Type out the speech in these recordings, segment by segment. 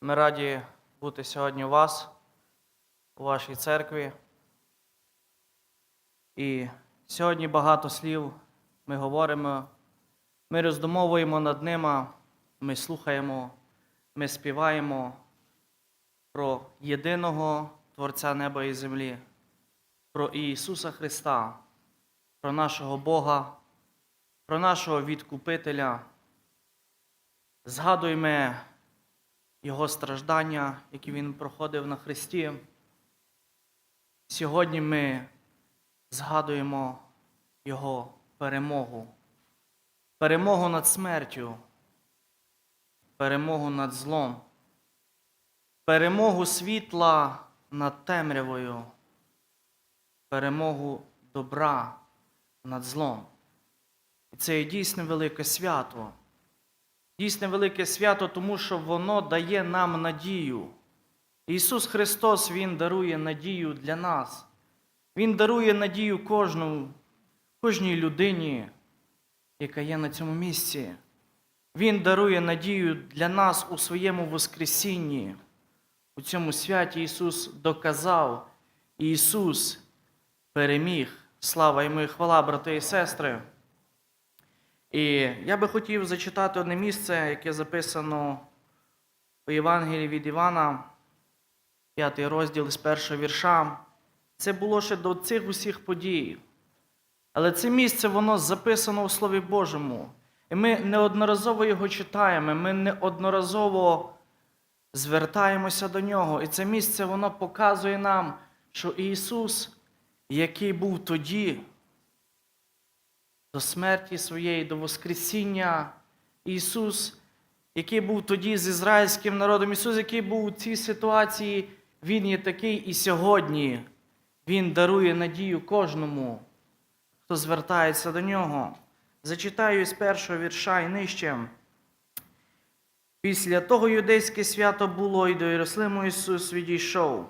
Ми раді бути сьогодні у вас, у вашій церкві. І сьогодні багато слів ми говоримо, ми роздумовуємо над ними, ми слухаємо, ми співаємо про єдиного Творця неба і землі, про Ісуса Христа, про нашого Бога, про нашого відкупителя. Згадуємо Його страждання, які Він проходив на Христі. Сьогодні ми згадуємо Його перемогу, перемогу над смертю, перемогу над злом, перемогу світла над темрявою, перемогу добра над злом. І це є дійсно велике свято. Дійсно велике свято, тому що воно дає нам надію. Ісус Христос Він дарує надію для нас. Він дарує надію кожному, кожній людині, яка є на цьому місці. Він дарує надію для нас у своєму Воскресінні. У цьому святі Ісус доказав, Ісус переміг. Слава йому і хвала, брати і сестри. І я би хотів зачитати одне місце, яке записано у Євангелії від Івана, п'ятий розділ з першого вірша. Це було ще до цих усіх подій. Але це місце воно записано у Слові Божому. І ми неодноразово його читаємо, ми неодноразово звертаємося до нього. І це місце воно показує нам, що Ісус, який був тоді, до смерті своєї, до Воскресіння. Ісус, який був тоді з ізраїльським народом, Ісус, який був у цій ситуації, Він є такий і сьогодні. Він дарує надію кожному, хто звертається до нього. Зачитаю з першого вірша і нижче. Після того юдейське свято було, і до Єрусалиму Ісус відійшов.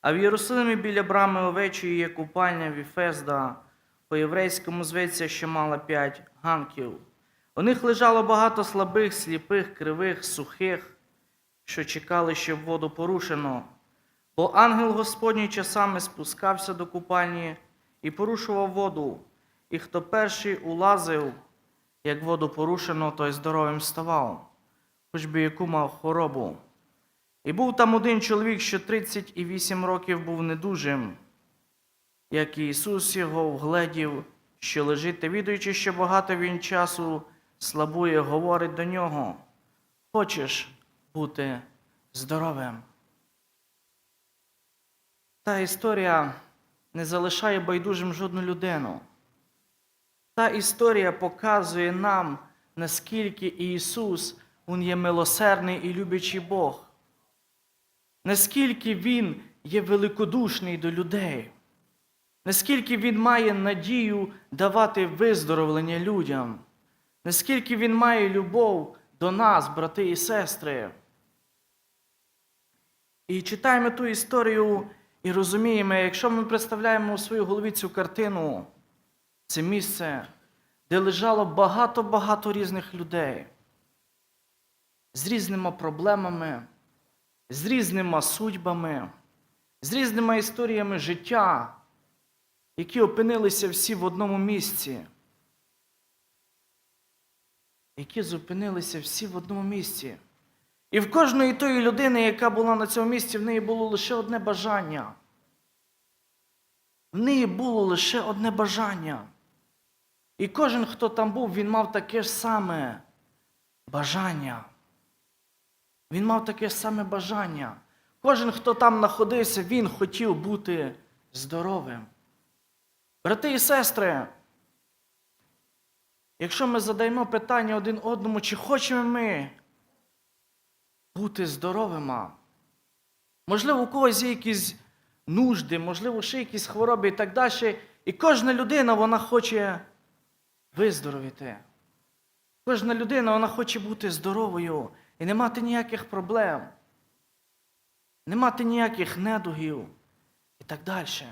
А в Єрусалимі біля брами овечої є купальня Віфезда, по-єврейському зветься, що мала п'ять ганків. У них лежало багато слабих, сліпих, кривих, сухих, що чекали, щоб воду порушено. Бо ангел Господній часами спускався до купальні і порушував воду, і хто перший улазив, як воду порушено, той здоровим ставав, хоч би яку мав хворобу. І був там один чоловік, що 38 років був недужим, як і Ісус його вгледів, що лежить, та відаючи, що багато він часу слабує, говорить до нього: Хочеш бути здоровим? Та історія не залишає байдужим жодну людину. Та історія показує нам, наскільки Ісус Він є милосердний і любячий Бог, наскільки Він є великодушний до людей, наскільки Він має надію давати виздоровлення людям, наскільки Він має любов до нас, брати і сестри. І читаємо ту історію і розуміємо, якщо ми представляємо у своїй голові цю картину, це місце, де лежало багато-багато різних людей. З різними проблемами, з різними судьбами, з різними історіями життя, які опинилися всі в одному місці. Які зупинилися всі в одному місці. І в кожної тої людини, яка була на цьому місці, в неї було лише одне бажання. В неї було лише одне бажання. І кожен, хто там був, він мав таке ж саме бажання. Він мав таке ж саме бажання. Кожен, хто там знаходився, він хотів бути здоровим. Брати і сестри, якщо ми задаємо питання один одному, чи хочемо ми бути здоровими, можливо, у когось є якісь нужди, можливо, ще якісь хвороби і так далі. І кожна людина вона хоче виздоровіти. Кожна людина вона хоче бути здоровою і не мати ніяких проблем, не мати ніяких недугів і так далі.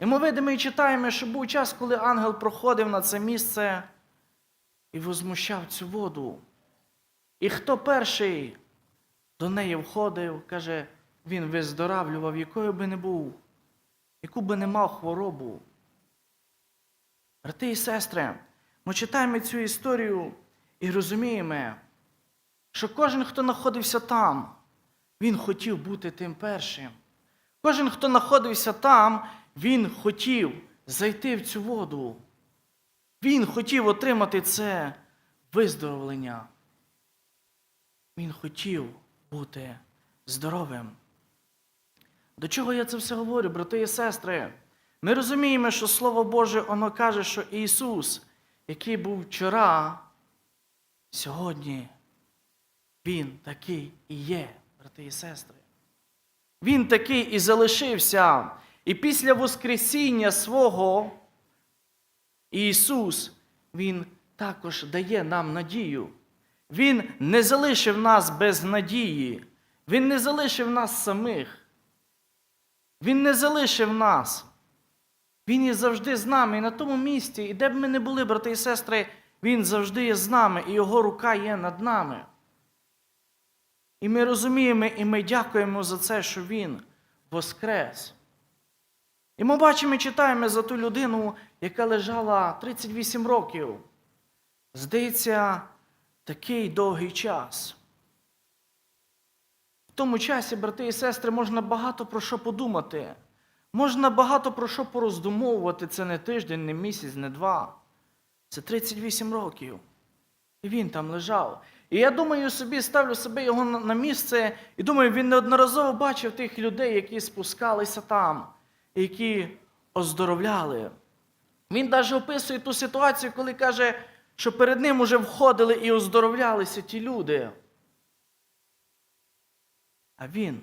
І ми видимо і читаємо, що був час, коли ангел проходив на це місце і возмущав цю воду. І хто перший до неї входив, каже, він виздоравлював, якою би не був, яку би не мав хворобу. Брати і сестри, ми читаємо цю історію і розуміємо, що кожен, хто знаходився там, він хотів бути тим першим. Кожен, хто знаходився там, він хотів зайти в цю воду. Він хотів отримати це виздоровлення. Він хотів бути здоровим. До чого я це все говорю, брати і сестри? Ми розуміємо, що Слово Боже, воно каже, що Ісус, який був вчора, сьогодні, Він такий і є, брати і сестри. Він такий і залишився. І після Воскресіння свого Ісус, Він також дає нам надію. Він не залишив нас без надії. Він не залишив нас самих. Він не залишив нас. Він є завжди з нами і на тому місці, і де б ми не були, брати і сестри, Він завжди є з нами, і Його рука є над нами. І ми розуміємо, і ми дякуємо за це, що Він воскрес. І ми бачимо і читаємо за ту людину, яка лежала 38 років. Здається, такий довгий час. В тому часі, брати і сестри, можна багато про що подумати. Можна багато про що пороздумовувати. Це не тиждень, не місяць, не два. Це 38 років. І він там лежав. І я думаю собі, ставлю себе його на місце, і думаю, він неодноразово бачив тих людей, які спускалися там, які оздоровляли. Він навіть описує ту ситуацію, коли каже, що перед ним уже входили і оздоровлялися ті люди. А він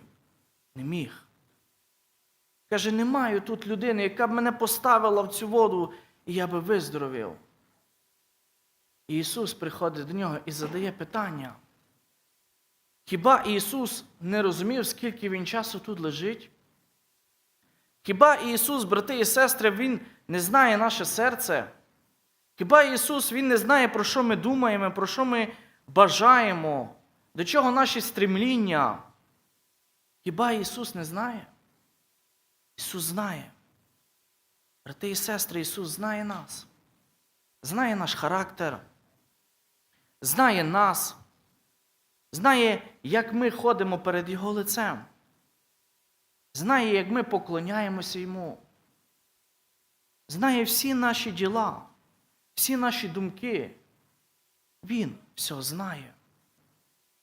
не міг. Каже, немає тут людини, яка б мене поставила в цю воду, і я би виздоровів. І Ісус приходить до нього і задає питання. Хіба Ісус не розумів, скільки Він часу тут лежить? Хіба Ісус, брати і сестри, Він не знає наше серце? Хіба Ісус Він не знає, про що ми думаємо, про що ми бажаємо, до чого наші стремління? Хіба Ісус не знає? Ісус знає. Брати і сестри, Ісус знає нас, знає наш характер, знає нас, знає, як ми ходимо перед Його лицем, знає, як ми поклоняємося Йому, знає всі наші діла, всі наші думки. Він все знає.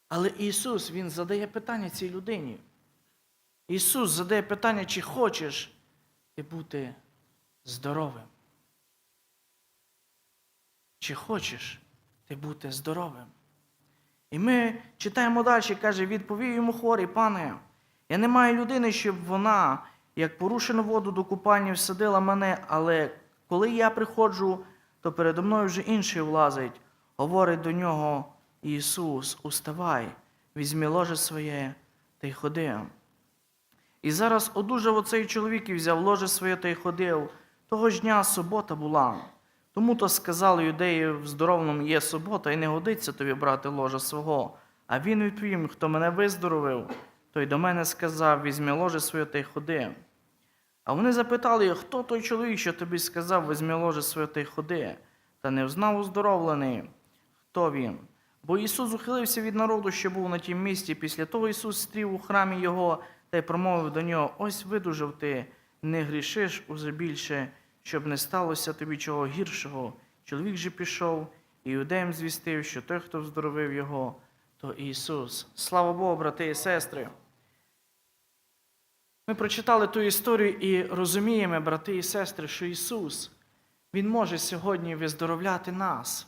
Але Ісус, Він задає питання цій людині. Ісус задає питання, чи хочеш ти бути здоровим? Чи хочеш ти бути здоровим? І ми читаємо далі, каже, відповів йому хворий, пане, я не маю людини, щоб вона, як порушену воду до купання, всадила мене, але коли я приходжу, то передо мною вже інший влазить. Говорить до нього Ісус, уставай, візьми ложе своє та й ходи. І зараз одужав оцей чоловік і взяв ложе своє та й ходив. Того ж дня субота була. Тому то сказали юдеї в здоровному є субота, і не годиться тобі брати ложа свого. А він відповів, хто мене виздоровив, той до мене сказав, візьми ложе своє та й ходи. А вони запитали, хто той чоловік, що тобі сказав, візьми ложе своє та й ходи, та не взнав оздоровлений, хто він. Бо Ісус ухилився від народу, що був на тім місці. Після того Ісус стрів у храмі Його та й промовив до нього: Ось видужав ти, не грішиш уже більше, щоб не сталося тобі чого гіршого. Чоловік же пішов і юдеям звістив, що той, хто вздоровив його, то Ісус. Слава Богу, брати і сестри. Ми прочитали ту історію і розуміємо, брати і сестри, що Ісус, Він може сьогодні виздоровляти нас.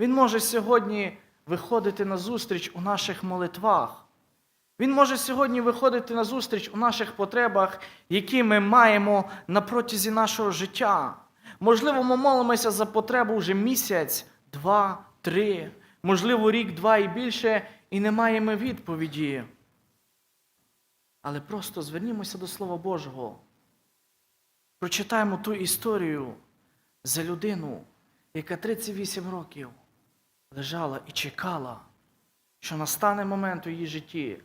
Він може сьогодні виходити на зустріч у наших молитвах. Він може сьогодні виходити на зустріч у наших потребах, які ми маємо на протязі нашого життя. Можливо, ми молимося за потребу вже місяць, два, три, можливо, рік, два і більше, і не маємо відповіді. Але просто звернімося до Слова Божого. Прочитаємо ту історію за людину, яка 38 років лежала і чекала що настане момент у її житті.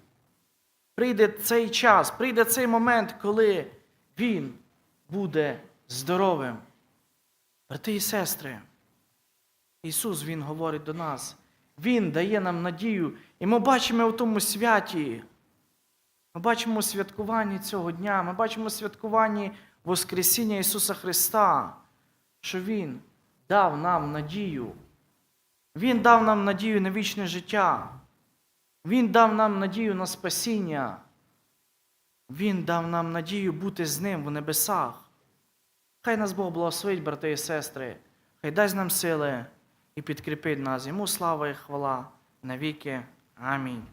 Прийде цей час, прийде цей момент, коли Він буде здоровим. Брати і сестри, Ісус Він говорить до нас, Він дає нам надію, і ми бачимо в тому святі. Ми бачимо у святкуванні цього дня, ми бачимо у святкуванні Воскресіння Ісуса Христа, що Він дав нам надію. Він дав нам надію на вічне життя. Він дав нам надію на спасіння. Він дав нам надію бути з Ним в небесах. Хай нас Бог благословить, брати і сестри, хай дасть нам сили і підкріпить нас. Йому слава і хвала навіки. Амінь.